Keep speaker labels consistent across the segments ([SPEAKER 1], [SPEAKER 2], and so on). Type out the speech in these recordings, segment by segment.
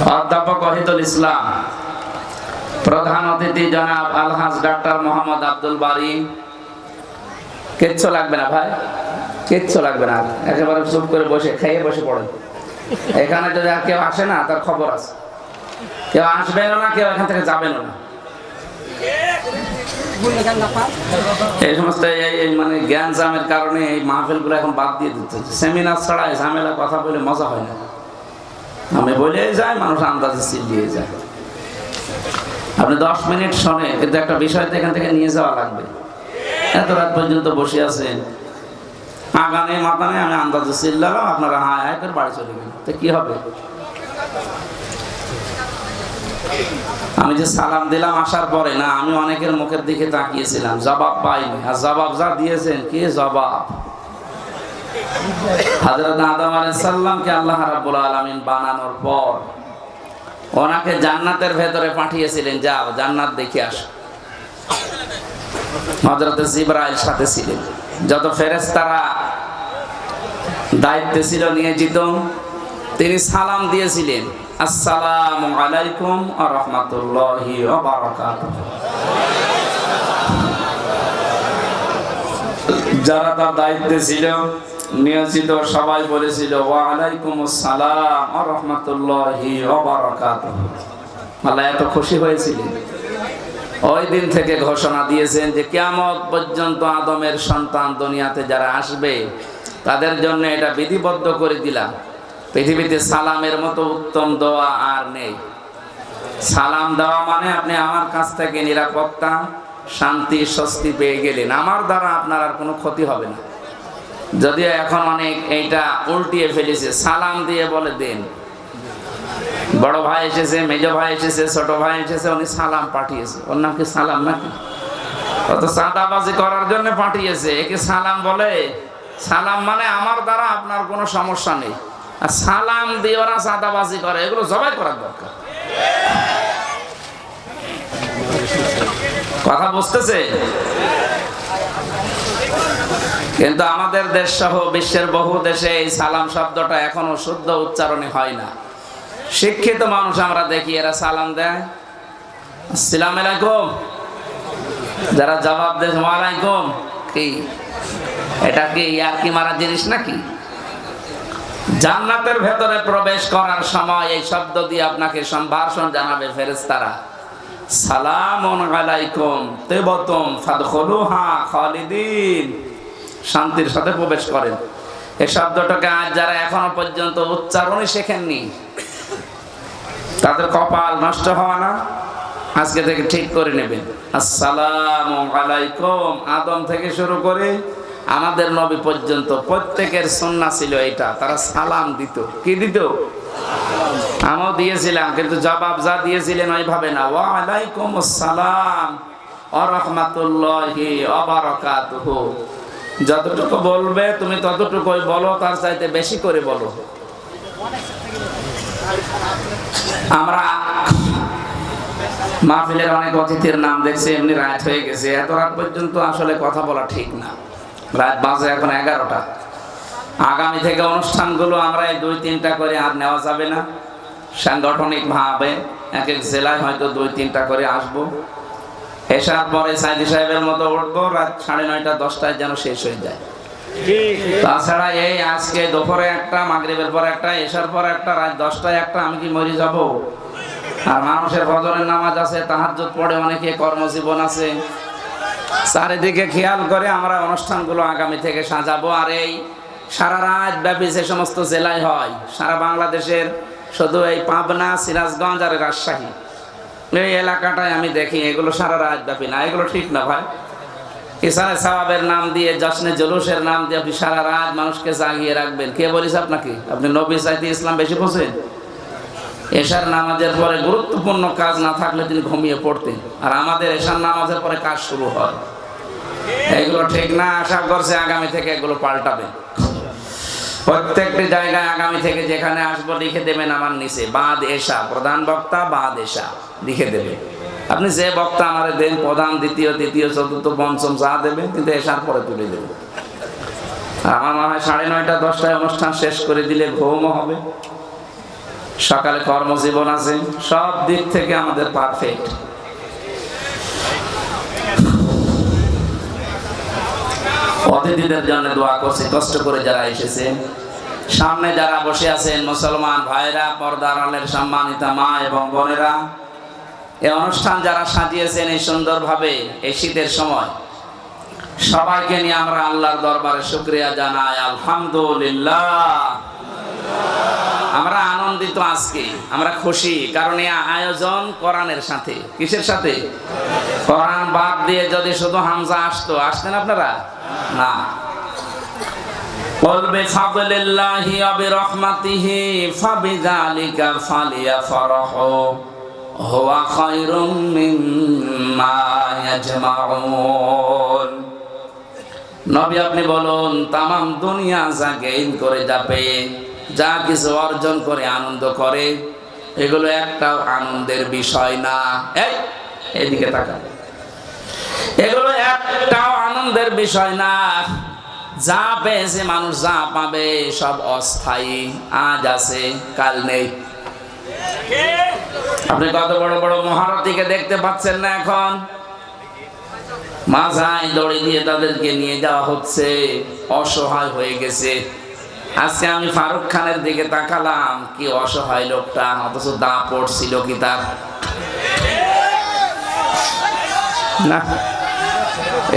[SPEAKER 1] অধ্যাপক ওহিদুল ইসলাম, প্রধান অতিথি জনাব আলহাজ ডাক্তার মোহাম্মদ আব্দুল বারি। কিচ্ছু লাগবে না ভাই, কিচ্ছু লাগবে না। একেবারে চুপ করে বসে, খেয়ে বসে পড়েন। এখানে যদি আর কেউ আসে না, তার খবর আছে। কেউ আসবেনও না, কেউ এখান থেকে যাবেনও না। এই সমস্ত এই- মানে জ্ঞান জামের কারণে এই মাহফিলগুলো এখন বাদ দিয়ে দিতে সেমিনার ছাড়া ঝামেলা কথা বলে মজা হয় না। আমি বলে যাই, মানুষ আন্দাজে চিল্লিয়ে যায়। আপনি দশ মিনিট শোনে কিন্তু একটা বিষয় তো এখান থেকে নিয়ে যাওয়া লাগবে। এত রাত পর্যন্ত বসে আছেন। আগানে মাতানে আমি আন্দাজে চিল্লালাম, আপনারা হায় হায় করে বাড়ি চলে গেলেন। তো কি হবে? আমি যে সালাম দিলাম আসার পরে, না, আমি অনেকের মুখের দিকে তাকিয়েছিলাম। জবাব পাইনি। আর জবাব যা দিয়েছেন, কি জবাব? হযরত আদম আলাইহিস সালামকে আল্লাহ রাব্বুল আলামিন বানানোর পর ওনাকে জান্নাতের ভেতরে পাঠিয়েছিলেন, যাও, জান্নাত দেখে সাথে ছিলেন। যত ছিল তিনি সালাম দিয়েছিলেন, আসসালামু আলাইকুম ওয়া রাহমাতুল্লাহি ওয়া বারাকাতুহু। যারা তার দায়িত্বে ছিল নিয়োজিত সবাই বলেছিল, ওয়া আলাইকুম আসসালাম রাহমাতুল্লাহি আল্লাহ এত খুশি হয়েছিলেন। ওই দিন থেকে ঘোষণা দিয়েছেন যে, কিয়ামত পর্যন্ত আদমের সন্তান দুনিয়াতে যারা আসবে, তাদের জন্য এটা বিধিবদ্ধ করে দিলাম। পৃথিবীতে সালামের মতো উত্তম দোয়া আর নেই। সালাম দেওয়া মানে আপনি আমার কাছ থেকে নিরাপত্তা, শান্তি, স্বস্তি পেয়ে গেলেন। আমার দ্বারা আপনার আর কোনো ক্ষতি হবে না। যদিও এখন অনেক এইটা উল্টিয়ে ফেলেছে, সালাম দিয়ে বলে দেন। বড় ভাই এসেছে, মেজ ভাই এসেছে, ছোট ভাই এসেছে, উনি সালাম পাঠিয়েছে। ওর নাম কি সালাম নাকি? অত চাঁদাবাজি করার জন্য পাঠিয়েছে, একে সালাম বলে, সালাম মানে আমার দ্বারা আপনার কোনো সমস্যা নেই। আর সালাম দিয়ে ওরা চাঁদাবাজি করে, এগুলো জবাই করার দরকার। কথা বুঝতেছে? কিন্তু আমাদের দেশ সহ বিশ্বের বহু দেশে এই সালাম শব্দটা এখনও শুদ্ধ উচ্চারণে হয় না। শিক্ষিত মানুষ আমরা দেখি, এরা সালাম দেয়। আলাইকুম। যারা জবাব দেয় কি? এটা কি ইয়ার কি মারা জিনিস নাকি? জান্নাতের ভেতরে প্রবেশ করার সময় এই শব্দ দিয়ে আপনাকে সম্ভাষণ জানাবে ফেরেশতারা। সালামুন আলাইকুম, তেবতম ফাদখুলুহা খালিদিন। শান্তির সাথে প্রবেশ করেন। এই শব্দটাকে আজ যারা এখনও পর্যন্ত উচ্চারণই শেখেননি, তাদের কপাল নষ্ট হওয়া না, আজকে থেকে ঠিক করে নেবেন। আসসালামু আলাইকুম। আদম থেকে শুরু করে আমাদের নবী পর্যন্ত প্রত্যেকের সন্না ছিল এটা তারা সালাম দিত। কি দিত? আমিও দিয়েছিলাম, কিন্তু জবাব যা দিয়েছিলেন ওইভাবে না। ওয়া আলাইকুম আসসালাম ও রহমাতুল্লাহি ওয়া বারাকাতুহু। যতটুকু বলবে, তুমি ততটুকুই বলো, তার চাইতে বেশি করে বলো। আমরা মাহফিলের অনেক অতিথির নাম দেখছি, এমনি রাত হয়ে গেছে। এত রাত পর্যন্ত আসলে কথা বলা ঠিক না। রাত বাজে এখন এগারোটা। আগামী থেকে অনুষ্ঠানগুলো আমরা এই দুই তিনটা করে আর নেওয়া যাবে না। সাংগঠনিকভাবে এক এক জেলায় হয়তো দুই তিনটা করে আসব। এসার পরে সাইদি সাহেবের মতো উঠবো, রাত সাড়ে নয়টা, দশটায় যেন শেষ হয়ে যায়। তাছাড়া এই আজকে দুপুরে একটা, মাগরিবের পর একটা, এসার পর একটা, রাত দশটায় একটা, আমি কি মরে যাব? আর মানুষের ফজরের নামাজ আছে তাহার তাহাজ্জুদ পড়ে অনেকে কর্মজীবন আছে। চারিদিকে খেয়াল করে আমরা অনুষ্ঠানগুলো আগামী থেকে সাজাবো। আর এই সারা রাত ব্যাপী যে সমস্ত জেলায় হয়, সারা বাংলাদেশের শুধু এই পাবনা, সিরাজগঞ্জ আর রাজশাহী। এই এলাকাটায় আমি দেখি, এগুলো সারা রাত ব্যাপী না, এগুলো ঠিক না ভাই। ইসানে সাহাবের নাম দিয়ে, জশ্নে জলুসের নাম দিয়ে আপনি সারা রাত মানুষকে জাগিয়ে রাখবেন। কে বলিস আপনাকে? আপনি নবী সাইদি ইসলাম বেশি বোঝেন এশার নামাজের পরে গুরুত্বপূর্ণ কাজ না থাকলে তিনি ঘুমিয়ে পড়তেন। আর আমাদের এশার নামাজের পরে কাজ শুরু হয়। এগুলো ঠিক না, আশা করছে আগামী থেকে এগুলো পাল্টাবে। প্রত্যেকটি জায়গায় আগামী থেকে যেখানে আসব লিখে দেবেন আমার নিচে, বাদ এশা, প্রধান বক্তা, বাদ এসা লিখে দেবে। আপনি যে বক্তা আমার দেন, প্রধান, দ্বিতীয়, তৃতীয়, চতুর্থ, পঞ্চম, যা দেবেন, কিন্তু এসার পরে তুলে দেবেন আমার মনে হয় সাড়ে নয়টা, দশটায় অনুষ্ঠান শেষ করে দিলে ঘুমও হবে। সকালে কর্মজীবন আছে, সব দিক থেকে আমাদের পারফেক্ট অতিথিদের জন্য দোয়া করছি, কষ্ট করে যারা এসেছে। সামনে যারা বসে আছেন, মুসলমান ভাইরা, পর্দার আলের সম্মানিতা মা এবং বোনেরা এই অনুষ্ঠান যারা সাজিয়েছেন এই সুন্দরভাবে, এই শীতের সময়, সবাইকে নিয়ে আমরা আল্লাহর দরবারে শুক্রিয়া জানাই। আলহামদুলিল্লাহ। আমরা আনন্দিত আজকে, আমরা খুশি, কারণ এই আয়োজন কোরআনের সাথে। কিসের সাথে? কোরআন বাদ দিয়ে যদি শুধু হামজা আসতো, আসতেন আপনারা? না। বলবে ফাদলিল্লাহি আবি রহমাতিহি ফাবিযালিকা ফালিয়া ফারাহু হুয়া খায়রুম মিম্মা ইয়াজমাউন। নবী আপনি বলুন, তামাম দুনিয়া যা ইন করে যাবে। যা কিছু অর্জন করে আনন্দ করে, এগুলো একটাও আনন্দের বিষয় না। এদিকে তাকা এগুলো একটাও আনন্দের বিষয় না। যা পেয়েছে মানুষ, যা পাবে, সব অস্থায়ী। আজ আছে, কাল নেই। আপনি কত বড় বড় মহারথীকে দেখতে পাচ্ছেন না এখন? মাঝায় দড়ি দিয়ে তাদেরকে নিয়ে যাওয়া হচ্ছে, অসহায় হয়ে গেছে। আজকে আমি ফারুক খানের দিকে তাকালাম। কি অসহায় লোকটা, অথচ দা পড়ছিল কি তার? না,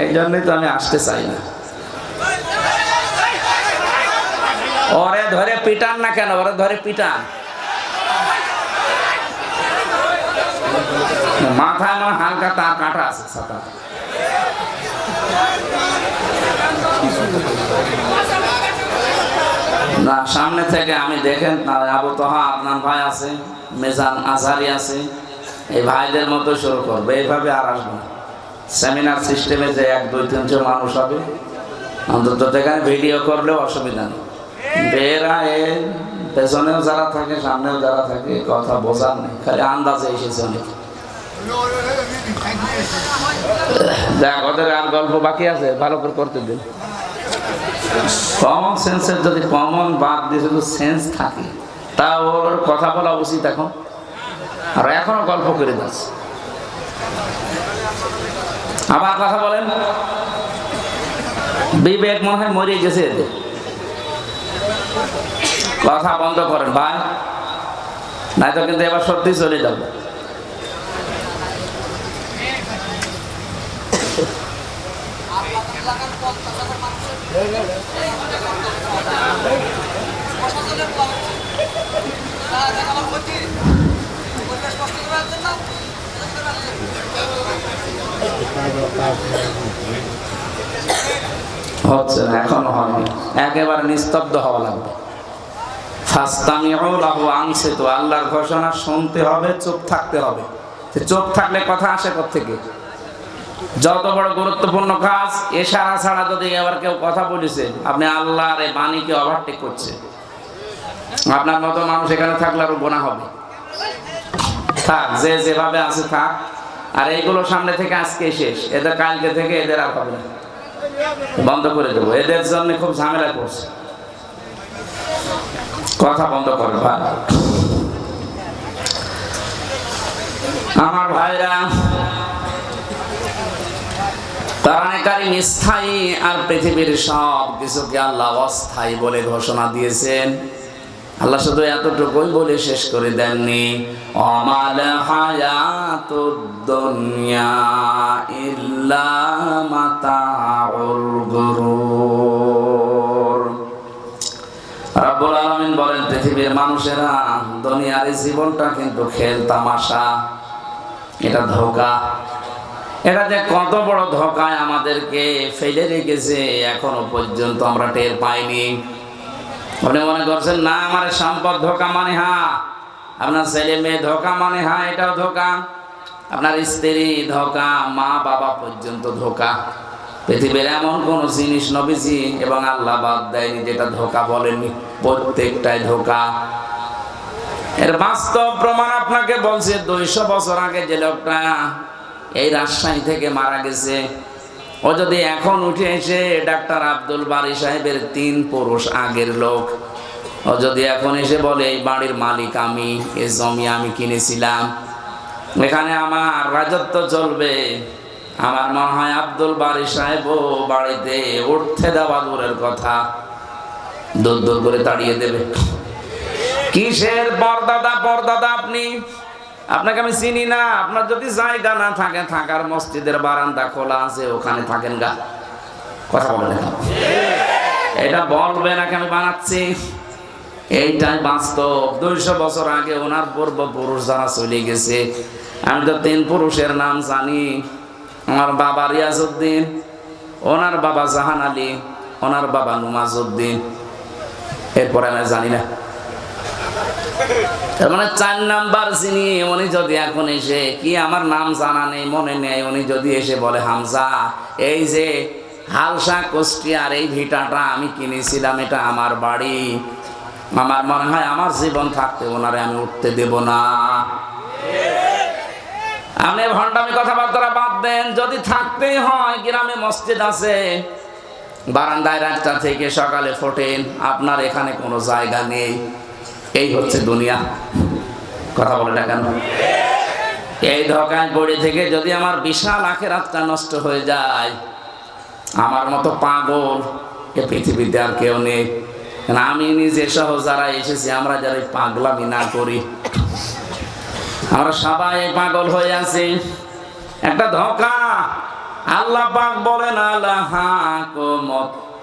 [SPEAKER 1] এই জন্যই তো আমি আসতে চাই না। ওরে ধরে পিটান না কেন? ওরে ধরে পিটান। মাথায় আমার হালকা তার কাটা আছে সাতা না, সামনে থেকে আমি দেখেন আবু তোহা আপনার ভাই আছে, মেজান আজহারি আছে, এই ভাইদের মতো শুরু করবে। এইভাবে আর আসব সেমিনার সিস্টেমে যে এক, দুই তিনশো মানুষ হবে, অন্তত যেখানে ভিডিও করলেও অসুবিধা নেই। বেরা এ পেছনেও যারা থাকে, সামনেও যারা থাকে, কথা বোঝার নেই। খালি আন্দাজে এসেছে অনেক। দেখ, ওদের আর গল্প বাকি আছে, ভালো করে করতে দিন। কমন সেন্সের যদি কমন বাদ দিয়ে শুধু সেন্স থাকে তা ওর কথা বলা উচিত এখন। আর এখনও গল্প করে যাচ্ছে। আবার কথা বলেন। বিবেক মনে হয় মরে গেছে এদের কথা বন্ধ করেন, ভাই। নাই তো কিন্তু এবার সত্যি চলে যাবে। হচ্ছে না, এখনও হয়নি। একেবারে নিস্তব্ধ হওয়া লাগবে। ফাস্তামিউলাহু আনসিতু আল্লাহর ঘোষণা শুনতে হবে, চুপ থাকতে হবে। চুপ থাকলে কথা আসে থেকে যত বড় গুরুত্বপূর্ণ কাজ, এশারা ছাড়া যদি এবার কেউ কথা বলেছে, আপনি আল্লাহর এই বাণীকে ওভারটেক করছে। আপনার মতো মানুষ এখানে থাকলে আরও গোনা হবে। থাক, যে যেভাবে আছে থাক। আর এইগুলো সামনে থেকে আজকে শেষ। এদের কালকে থেকে এদের আর হবে না। বন্ধ করে দেবো। এদের জন্য খুব ঝামেলা করছে। কথা বন্ধ করে ভাই আমার ভাইরা তারানেকারী স্থায়ী আর পৃথিবীর সব কিছুকে আল্লাহ অস্থায়ী বলে ঘোষণা দিয়েছেন। আল্লাহ শুধু এতটুকুই বলে শেষ করে দেননি। অমাল হায়াতুদ দুনিয়া ইল্লা মাতাউল গুরুর। রাব্বুল আলামিন বলেন, পৃথিবীর মানুষেরা দুনিয়ার জীবনটা কিন্তু খেল তামাশা এটা ধোকা। এটা যে কত বড় ধোকায় আমাদেরকে ফেলে রেখেছে, এখনও পর্যন্ত আমরা টের পাইনি। আপনি মনে করছেন, না, আমার সম্পদ ধোকা মানে হা। আপনার ছেলে মেয়ে ধোকা মানে হা, এটাও ধোকা। আপনার স্ত্রী ধোকা, মা বাবা পর্যন্ত ধোকা। পৃথিবীর এমন কোন জিনিস নবীজি এবং আল্লাহ বাদ দেয়নি যেটা ধোকা বলেনি প্রত্যেকটাই ধোকা। এর বাস্তব প্রমাণ আপনাকে বলছে, দুইশো বছর আগে যে লোকটা এই রাজশাহী থেকে মারা গেছে। ও যদি এখন উঠে এসে ডাক্তার আব্দুল বারি সাহেবের তিন পুরুষ আগের লোক, ও যদি এখন এসে বলে, এই বাড়ির মালিক আমি এই জমি আমি কিনেছিলাম, এখানে আমার রাজত্ব চলবে। আমার মনে হয় আব্দুল বাড়ি সাহেব ও বাড়িতে উঠতে দেওয়া দূরের কথা। দূর দূর করে তাড়িয়ে দেবে। কিসের পরদাদা পরদাদা আপনি? আপনাকে আমি চিনি না, আপনার যদি জায়গা না থাকে, থাকার মসজিদের বারান্দা খোলা আছে, ওখানে থাকেন গা। কথা বলে এটা বলবে নাকি আমি বানাচ্ছি? এইটাই বাস্তব। দুইশো বছর আগে ওনার পূর্বপুরুষ যারা চলে গেছে, আমি তো তিন পুরুষের নাম জানি। আমার বাবা রিয়াজউদ্দিন, ওনার বাবা জাহান আলী, ওনার বাবা নুমাজউদ্দিন। এরপরে আমি জানি না। তার মানে চার নাম্বার যিনি, উনি যদি এখন এসে, কি আমার নাম জানা নেই, মনে নেই, উনি যদি এসে বলে, হামজা, এই যে হালসা কুষ্টিয়ার এই ভিটাটা আমি কিনেছিলাম, এটা আমার বাড়ি। আমার মনে হয় আমার জীবন থাকতে ওনারে আমি উঠতে দেব না। আপনি ভণ্ডামি কথাবার্তা বাদ দেন, যদি থাকতেই হয়, গ্রামে মসজিদ আছে, বারান্দায় রাতটা থেকে সকালে ফোটেন, আপনার এখানে কোনো জায়গা নেই। এই হচ্ছে দুনিয়া। কথা বলে না কেন? এই ধকায় পড়ে থেকে যদি আমার বিশাল আখের আত্মা নষ্ট হয়ে যায়, আমার মতো পাগল এ পৃথিবীতে আর কেউ নেই। আমি নিজে সহ যারা এসেছি, আমরা যারা পাগলামি না করি, আমরা সবাই পাগল হয়ে আছি। একটা ধোকা। আল্লাহ পাক বলেন, আল্লাহ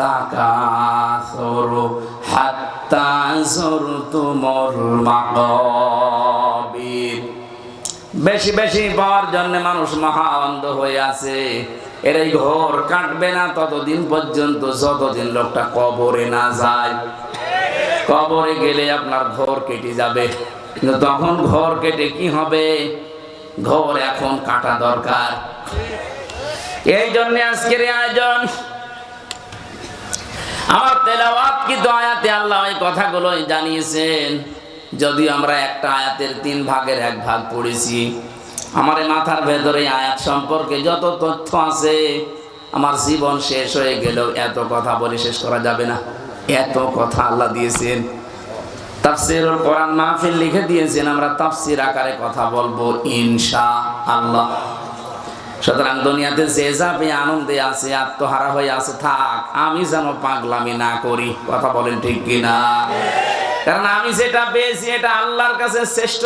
[SPEAKER 1] তাকাসুরু বেশি বেশি পাওয়ার জন্য মানুষ মহা অন্ধ হয়ে আছে। এর এই ঘর কাটবে না, ততদিন পর্যন্ত যতদিন লোকটা কবরে না যায়। কবরে গেলে আপনার ঘর কেটে যাবে। কিন্তু তখন ঘর কেটে কি হবে? ঘর এখন কাটা দরকার। এই জন্য আজকের আয়োজন আমার তেলাওয়াত কিন্তু আয়াতে আল্লাহ এই কথাগুলোই জানিয়েছেন। যদিও আমরা একটা আয়াতের তিন ভাগের এক ভাগ পড়েছি, আমার মাথার ভেতরে আয়াত সম্পর্কে যত তথ্য আছে, আমার জীবন শেষ হয়ে গেল এত কথা বলে শেষ করা যাবে না। এত কথা আল্লাহ দিয়েছেন। তাফসিরুল কোরআন মাহফিল লিখে দিয়েছেন, আমরা তাফসির আকারে কথা বলব ইনশা আল্লাহ সুতরাং দুনিয়াতে যে যাবে আনন্দে আছে, আত্মহারা হয়ে আছে, থাক, আমি যেন পাগলামি না করি। কথা বলেন ঠিক কিনা? কারণ আমি যেটা পেয়েছি, এটা আল্লাহর কাছে শ্রেষ্ঠ